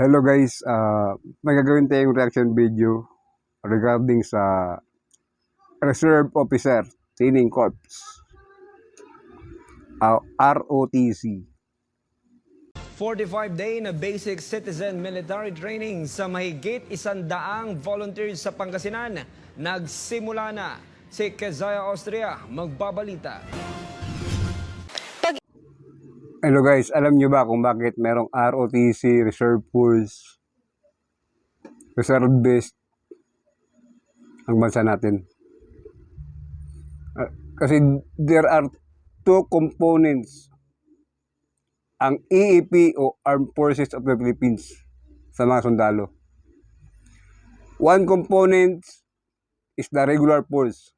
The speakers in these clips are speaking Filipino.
Hello guys, uh, tayong reaction video regarding sa Reserve Officer Training Corps. Uh, ROTC. 45-day na basic citizen military training sa mahigit isandaang volunteers sa Pangasinan. Nagsimula na. Si Kezaya Austria magbabalita. Hello guys, alam nyo ba kung bakit merong ROTC, Reserve Force, Reservist ang bansa natin? Uh, kasi there are two components ang EEP o Armed Forces of the Philippines sa mga sundalo. One component is the regular force.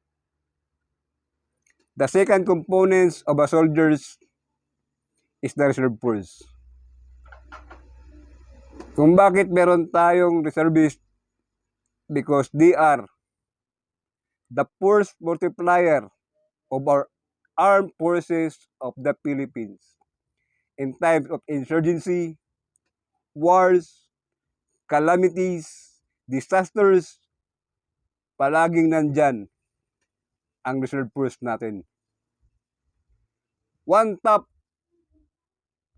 The second component of a soldiers is the reserve force. Kung bakit meron tayong reservist? Because they are the force multiplier of our armed forces of the Philippines. In times of insurgency, wars, calamities, disasters, palaging nandyan ang reserve force natin. One top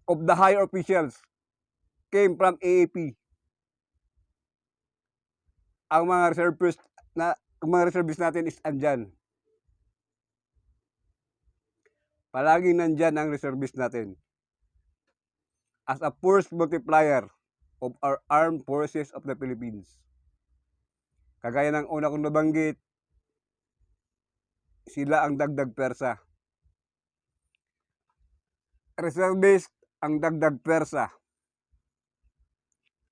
of the higher officials came from AAP. Ang mga reservists na ang mga reservists natin is andyan. Palaging nandyan ang reservist natin. As a force multiplier of our armed forces of the Philippines. Kagaya ng una kong nabanggit, sila ang dagdag persa. Reservist ang dagdag persa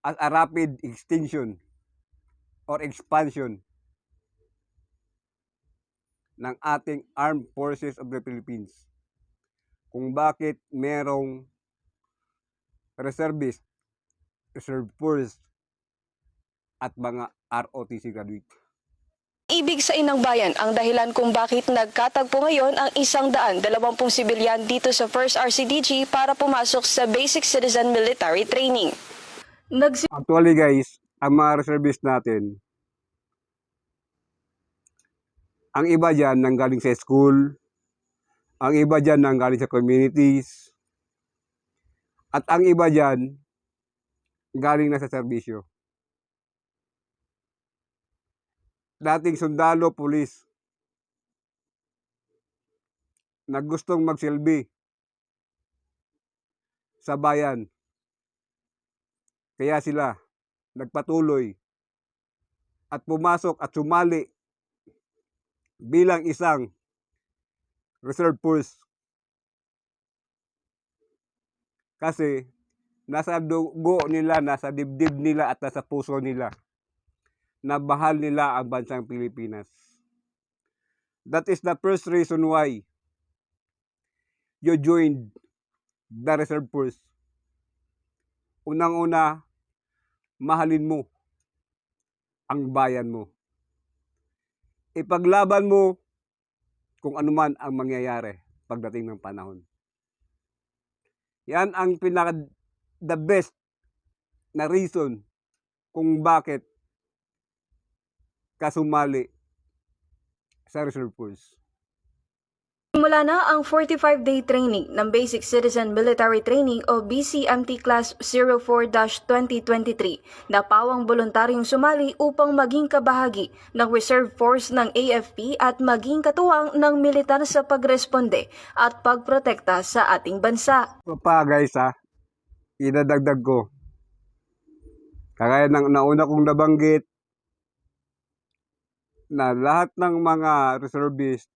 as a rapid extinction or expansion ng ating armed forces of the Philippines. Kung bakit merong reservist, reserve force, at mga ROTC graduate. Ibig sa inang bayan ang dahilan kung bakit nagkatagpo ngayon ang isang daan dalawampung sibilyan dito sa 1st RCDG para pumasok sa Basic Citizen Military Training. Nagsi- Actually guys, ang mga reservist natin, ang iba dyan nanggaling sa school, ang iba dyan nanggaling sa communities, at ang iba dyan galing na sa serbisyo. Dating sundalo, pulis, na gustong magsilbi sa bayan. Kaya sila nagpatuloy at pumasok at sumali bilang isang reserve force. Kasi nasa dugo nila, nasa dibdib nila at nasa puso nila na bahal nila ang bansang Pilipinas. That is the first reason why you joined the reserve force. Unang-una, mahalin mo ang bayan mo. Ipaglaban mo kung anuman ang mangyayari pagdating ng panahon. Yan ang pinaka the best na reason kung bakit kasumali sa reserve force. Simula na ang 45-day training ng Basic Citizen Military Training o BCMT Class 04-2023 na pawang voluntaryong sumali upang maging kabahagi ng Reserve Force ng AFP at maging katuwang ng militar sa pagresponde at pagprotekta sa ating bansa. Pa guys ha, idadagdag ko. Kagaya ng nauna kong nabanggit na lahat ng mga reservist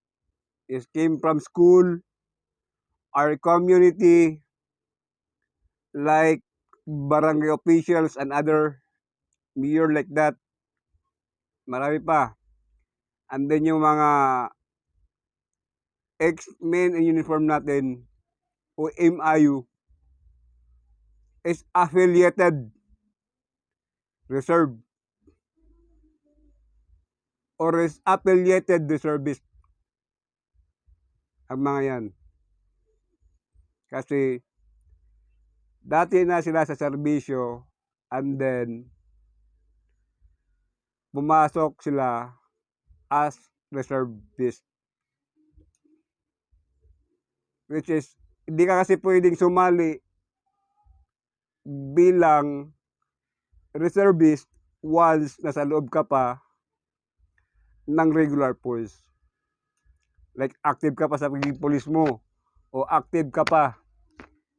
is came from school, our community, like barangay officials and other mayor like that. Marami pa. And then yung mga ex-men in uniform natin o MIU is affiliated reserve or is affiliated reservist ang mga yan. Kasi dati na sila sa serbisyo and then pumasok sila as reservist. Which is, hindi ka kasi pwedeng sumali bilang reservist once nasa loob ka pa ng regular force. Like active ka pa sa pagiging polis mo o active ka pa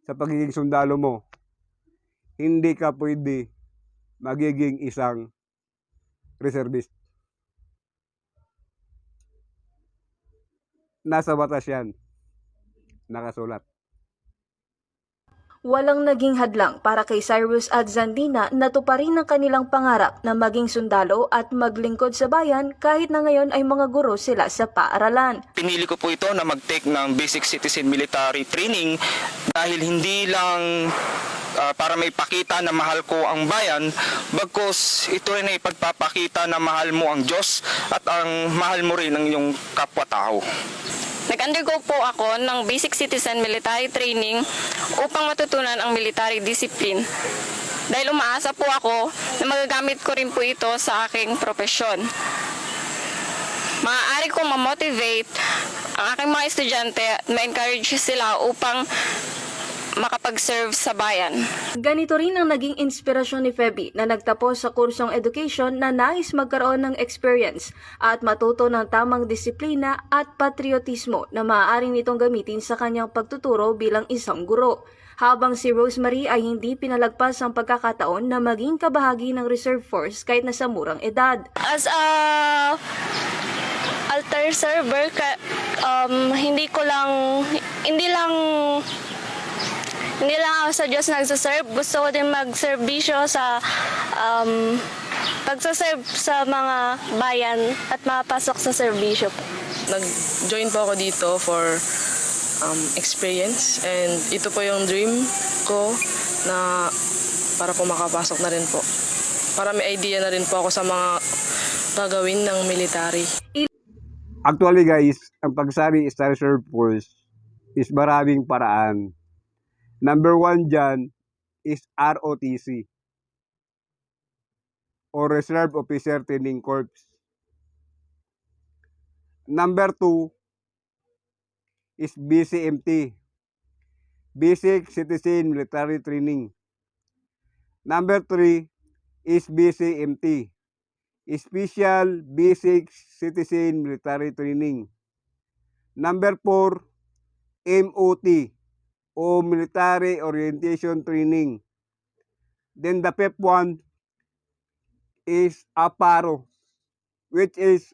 sa pagiging sundalo mo. Hindi ka pwede magiging isang reservist. Nasa batas yan. Nakasulat. Walang naging hadlang para kay Cyrus at Zandina na tuparin ang kanilang pangarap na maging sundalo at maglingkod sa bayan kahit na ngayon ay mga guro sila sa paaralan. Pinili ko po ito na mag-take ng basic citizen military training dahil hindi lang ah, para may pakita na mahal ko ang bayan, bagkus ito rin ay pagpapakita na mahal mo ang Diyos at ang mahal mo rin ang iyong kapwa-tao. Nag-undergo po ako ng Basic Citizen Military Training upang matutunan ang military discipline. Dahil umaasa po ako na magagamit ko rin po ito sa aking profesyon. Maaari kong ma-motivate ang aking mga estudyante at ma-encourage sila upang makapag-serve sa bayan. Ganito rin ang naging inspirasyon ni Feby na nagtapos sa kursong education na nais magkaroon ng experience at matuto ng tamang disiplina at patriotismo na maaaring nitong gamitin sa kanyang pagtuturo bilang isang guro. Habang si Rosemary ay hindi pinalagpas ang pagkakataon na maging kabahagi ng Reserve Force kahit nasa murang edad. As a altar server, um, hindi ko lang, hindi lang, hindi lang ako sa Diyos nagsaserve. Gusto ko din magserbisyo sa um, pagsaserve sa mga bayan at makapasok sa serbisyo po. nag-join po ako dito for um, experience and ito po yung dream ko na para po makapasok na rin po. Para may idea na rin po ako sa mga gagawin ng military. Actually guys, ang pagsali sa reserve force is maraming paraan. Number one dyan is ROTC or Reserve Officer Training Corps. Number two is BCMT, Basic Citizen Military Training. Number three is BCMT, Special Basic Citizen Military Training. Number 4, MOT o Military Orientation Training. Then the fifth one is APARO, which is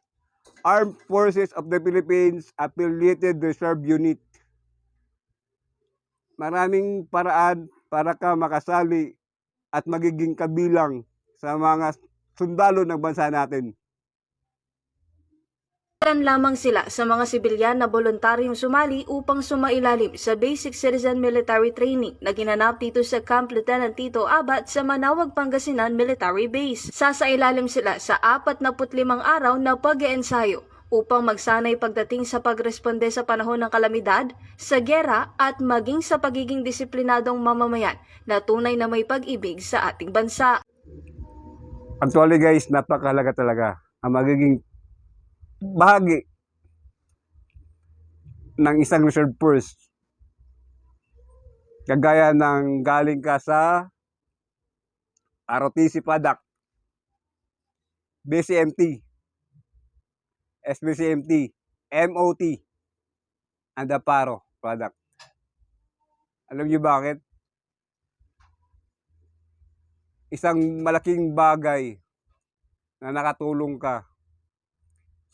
Armed Forces of the Philippines Affiliated Reserve Unit. Maraming paraan para ka makasali at magiging kabilang sa mga sundalo ng bansa natin. Paran lamang sila sa mga sibilyan na voluntaryong sumali upang sumailalim sa Basic Citizen Military Training na ginanap dito sa Camp Lieutenant Tito Abat sa Manawag, Pangasinan Military Base. Sasailalim sila sa 45 araw na pag-eensayo upang magsanay pagdating sa pagresponde sa panahon ng kalamidad, sa gera at maging sa pagiging disiplinadong mamamayan na tunay na may pag-ibig sa ating bansa. Actually guys, napakahalaga talaga ang magiging bahagi ng isang reserve force. Kagaya ng galing ka sa ROTC product, BCMT, SBCMT, MOT, and the PARO product. Alam niyo bakit? Isang malaking bagay na nakatulong ka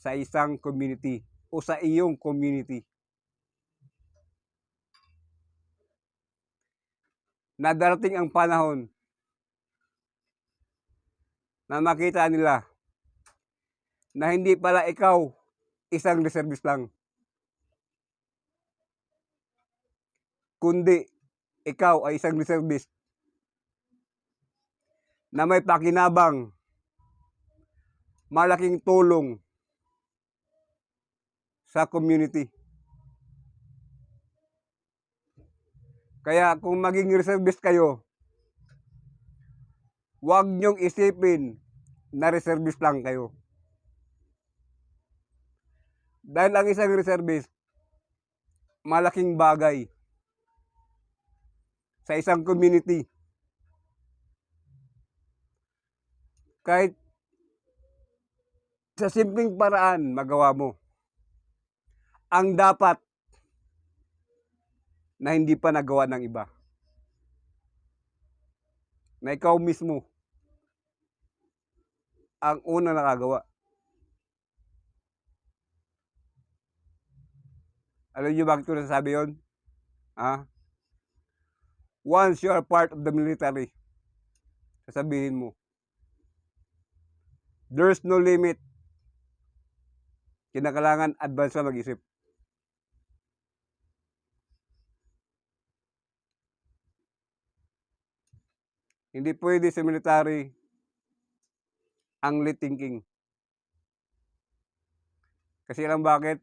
sa isang community o sa iyong community. Na darating ang panahon na makita nila na hindi pala ikaw isang reservist lang. Kundi ikaw ay isang reservist na may pakinabang, malaking tulong sa community. Kaya kung maging reservist kayo, Huwag niyong isipin na reservist lang kayo. Dahil ang isang reservist, malaking bagay sa isang community. Kahit sa simpleng paraan magawa mo. Ang dapat na hindi pa nagawa ng iba. Na ikaw mismo ang una nakagawa. Alam niyo bakit ko nasasabi yun? Ha? Once you are part of the military, sasabihin mo, there's no limit. Kinakailangan advance na mag-isip. Hindi pwede sa military ang late thinking. Kasi alam bakit?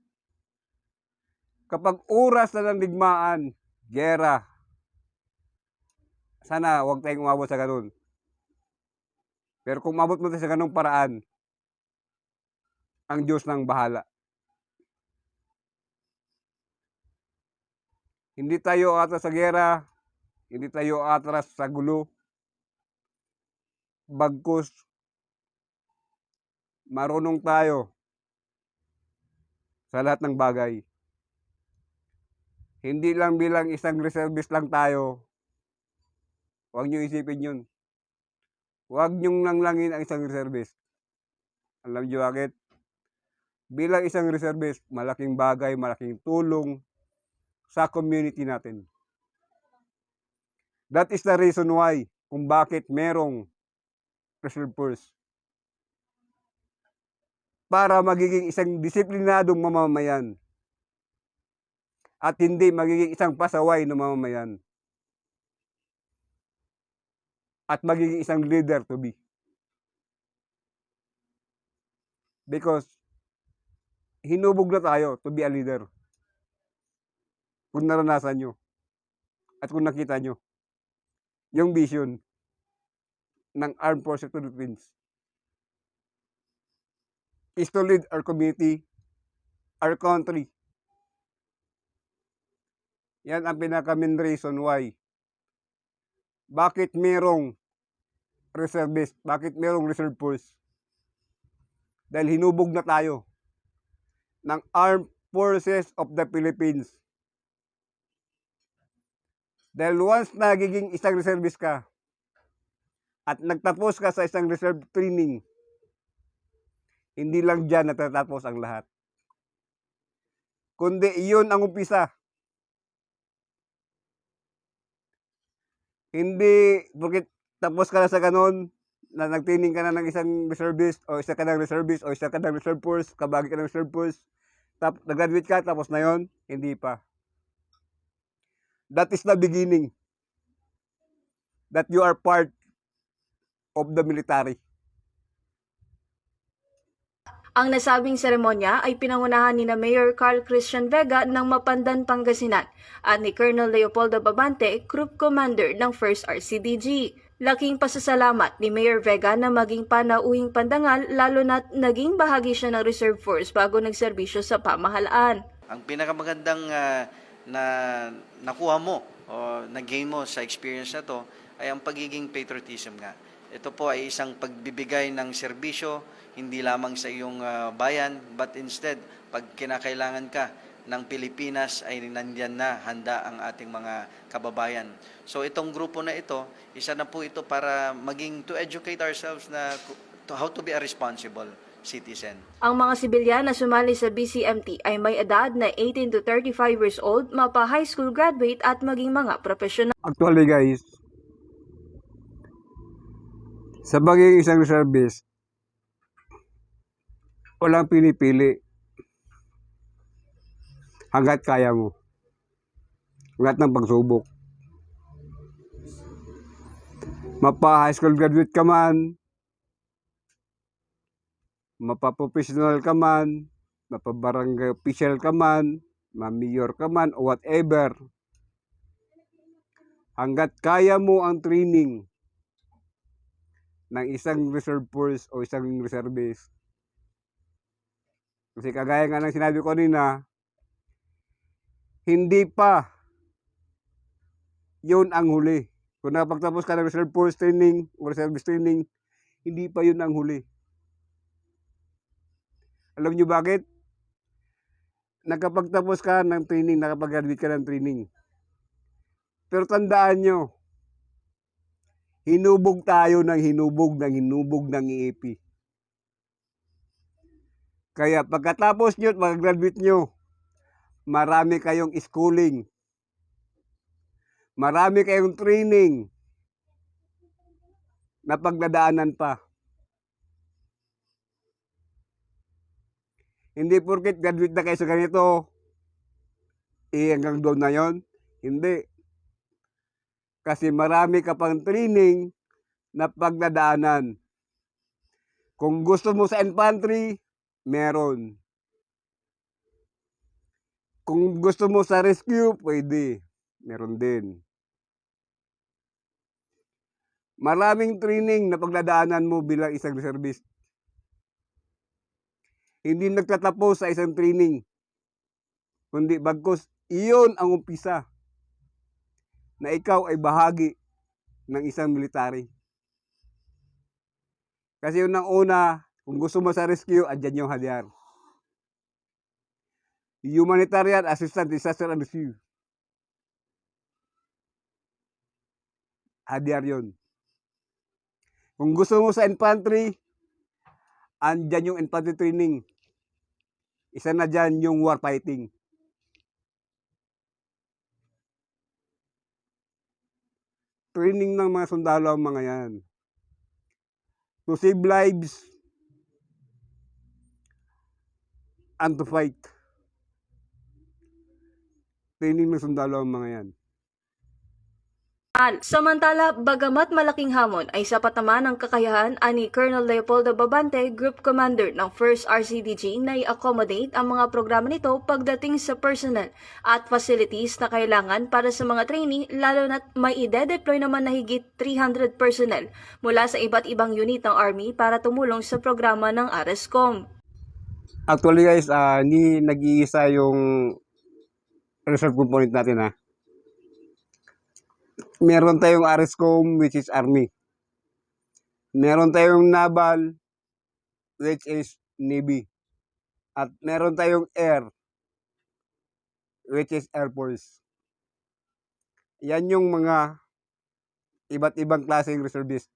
Kapag oras na ng digmaan, gera, sana huwag tayong umabot sa ganun. Pero kung umabot mo tayo sa ganung paraan, ang Diyos nang bahala. Hindi tayo atras sa gera, hindi tayo atras sa gulo. Bagkus, marunong tayo sa lahat ng bagay. Hindi lang bilang isang reservist lang tayo. Huwag niyo isipin yun. Huwag niyong langlangin ang isang reservist. Alam niyo bakit? Bilang isang reservist, malaking bagay, malaking tulong sa community natin. That is the reason why kung bakit merong reserve force. Para magiging isang disiplinadong mamamayan at hindi magiging isang pasaway na mamamayan at magiging isang leader to be. Because hinubog na tayo to be a leader. Kung naranasan nyo at kung nakita nyo yung vision ng Armed Forces Philippines is to lead our community, our country. Yan ang pinaka main reason why. Bakit merong reservist? Bakit merong reserve force? Dahil hinubog na tayo ng Armed Forces of the Philippines. Dahil once nagiging isang reservist ka at nagtapos ka sa isang reserve training, hindi lang dyan natatapos ang lahat. Kundi iyon ang umpisa. Hindi, porque tapos ka na sa ganon, na nagtraining ka na ng isang reservist, o isa ka ng reservist, o isa ka ng reserve force, kabagi ka ng reserve force, tap, nag-graduate ka, tapos na yon hindi pa. That is the beginning. That you are part of the military. Ang nasabing seremonya ay pinangunahan ni na Mayor Carl Christian Vega ng Mapandan, Pangasinan at ni Colonel Leopoldo Babante, Group Commander ng 1st RCDG. Laking pasasalamat ni Mayor Vega na maging panauhing pandangal lalo na't naging bahagi siya ng Reserve Force bago nagserbisyo sa pamahalaan. Ang pinakamagandang ah, na nakuha mo o na-gain mo sa experience na to ay ang pagiging patriotism nga. Ito po ay isang pagbibigay ng serbisyo hindi lamang sa iyong ah, bayan but instead pag kinakailangan ka ng Pilipinas ay nandyan na handa ang ating mga kababayan. So itong grupo na ito, isa na po ito para maging to educate ourselves na to how to be a responsible citizen. Ang mga sibilyan na sumali sa BCMT ay may edad na 18 to 35 years old, mapa high school graduate at maging mga profesional. Actually guys, sa bagay isang reservist, walang pinipili hanggat kaya mo. Hanggat ng pagsubok. Mapa high school graduate ka man, mapa professional ka man, mapa barangay official ka man, ma-mayor ka man, o whatever. Hanggat kaya mo ang training, ng isang reserve force o isang reservist. Kasi kagaya nga ng sinabi ko kanina, hindi pa yun ang huli. Kung nakapagtapos ka ng reserve force training o reservist training, hindi pa yun ang huli. Alam nyo bakit? Nakapagtapos ka ng training, nakapag-graduate ka ng training. Pero tandaan nyo, hinubog tayo ng hinubog ng hinubog ng EAP. Kaya pagkatapos nyo at mag-graduate nyo, marami kayong schooling. Marami kayong training na pagdadaanan pa. Hindi porket graduate na kayo sa ganito, eh hanggang doon na yon. Hindi. Kasi marami ka pang training na pagdadaanan. Kung gusto mo sa infantry, meron. Kung gusto mo sa rescue, pwede. Meron din. Maraming training na pagdadaanan mo bilang isang reservist. Hindi nagtatapos sa isang training. Kundi bagkus, iyon ang umpisa na ikaw ay bahagi ng isang military. Kasi unang una, kung gusto mo sa rescue, andyan yung halyar. Humanitarian Assistant Disaster and Rescue. Hadyar yon. Kung gusto mo sa infantry, andyan yung infantry training. Isa na dyan yung war fighting. Training ng mga sundalo ang mga yan. To save lives and to fight. Training ng sundalo ang mga yan. Al. Samantala, bagamat malaking hamon ay sapat naman ang kakayahan ani Colonel Leopoldo Babante, Group Commander ng 1st RCDG na i-accommodate ang mga programa nito pagdating sa personnel at facilities na kailangan para sa mga trainee lalo na't may ide-deploy naman na higit 300 personnel mula sa iba't ibang unit ng Army para tumulong sa programa ng RSCOM. Actually guys, ah, hindi nag-iisa yung reserve component natin ha. Meron tayong RSCOM which is Army. Meron tayong Naval which is Navy. At meron tayong Air which is Air Force. Yan yung mga iba't ibang klaseng reservist.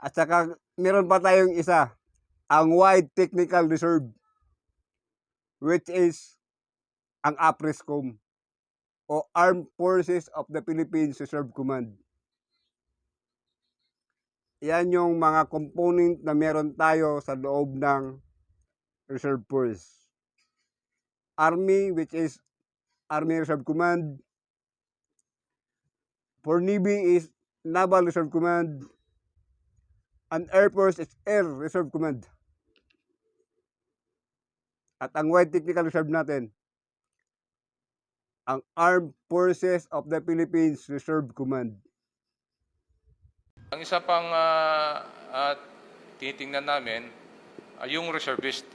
At saka meron pa tayong isa, ang Wide Technical Reserve which is ang APRESCOM o Armed Forces of the Philippines Reserve Command. Yan yung mga component na meron tayo sa loob ng Reserve Force. Army which is Army Reserve Command. For Navy is Naval Reserve Command. And Air Force is Air Reserve Command. At ang Wide Technical Reserve natin, ang Armed Forces of the Philippines Reserve Command. Ang isa pang ah, ah, tinitingnan namin ah, yung reservist.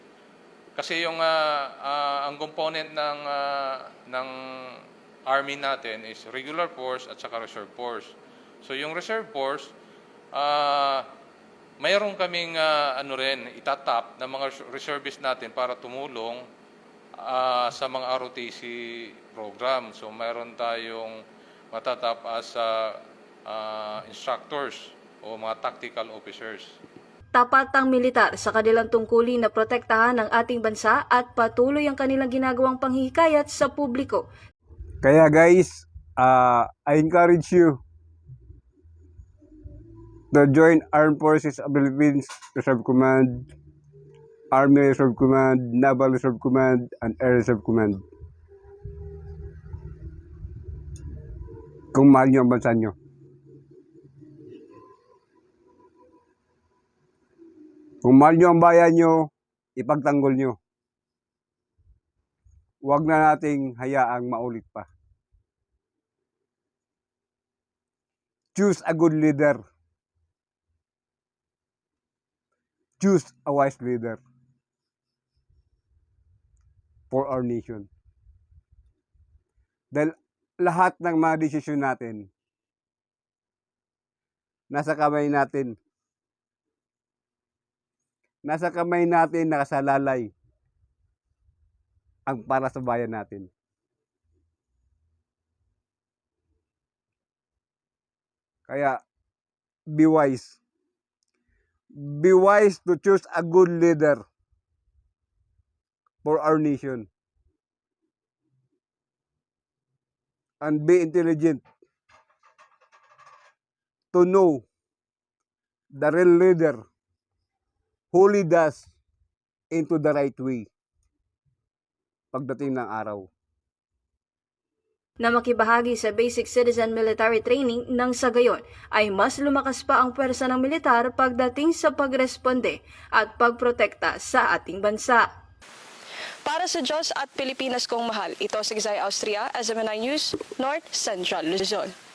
Kasi yung ah, ah, ang component ng ah, ng army natin is regular force at saka reserve force. So yung reserve force ah mayroon kaming ah, ano rin itatap ng mga reservist natin para tumulong ah, sa mga ROTC program. So mayroon tayong matatap as ah, ah, instructors o mga tactical officers. Tapat ang militar sa kanilang tungkulin na protektahan ang ating bansa at patuloy ang kanilang ginagawang panghihikayat sa publiko Kaya guys, uh, I encourage you to join Armed Forces of the Philippines Reserve Command, Army Reserve Command, Naval Reserve Command, and Air Reserve Command. Kung mahal nyo ang bansa nyo. Kung mahal nyo ang bayan nyo, ipagtanggol nyo. Huwag na nating hayaang maulit pa. Choose a good leader. choose a wise leader for our nation. Dahil lahat ng mga desisyon natin nasa kamay natin. Nasa kamay natin nakasalalay ang para sa bayan natin. Kaya, be wise. Be wise to choose a good leader for our nation. And be intelligent to know the real leader who lead us into the right way pagdating ng araw. na makibahagi sa basic citizen military training nang sa gayon ay mas lumakas pa ang pwersa ng militar pagdating sa pagresponde at pagprotekta sa ating bansa. Para sa Diyos at Pilipinas kong mahal, ito si Gizay Austria, SMNI News, North Central Luzon.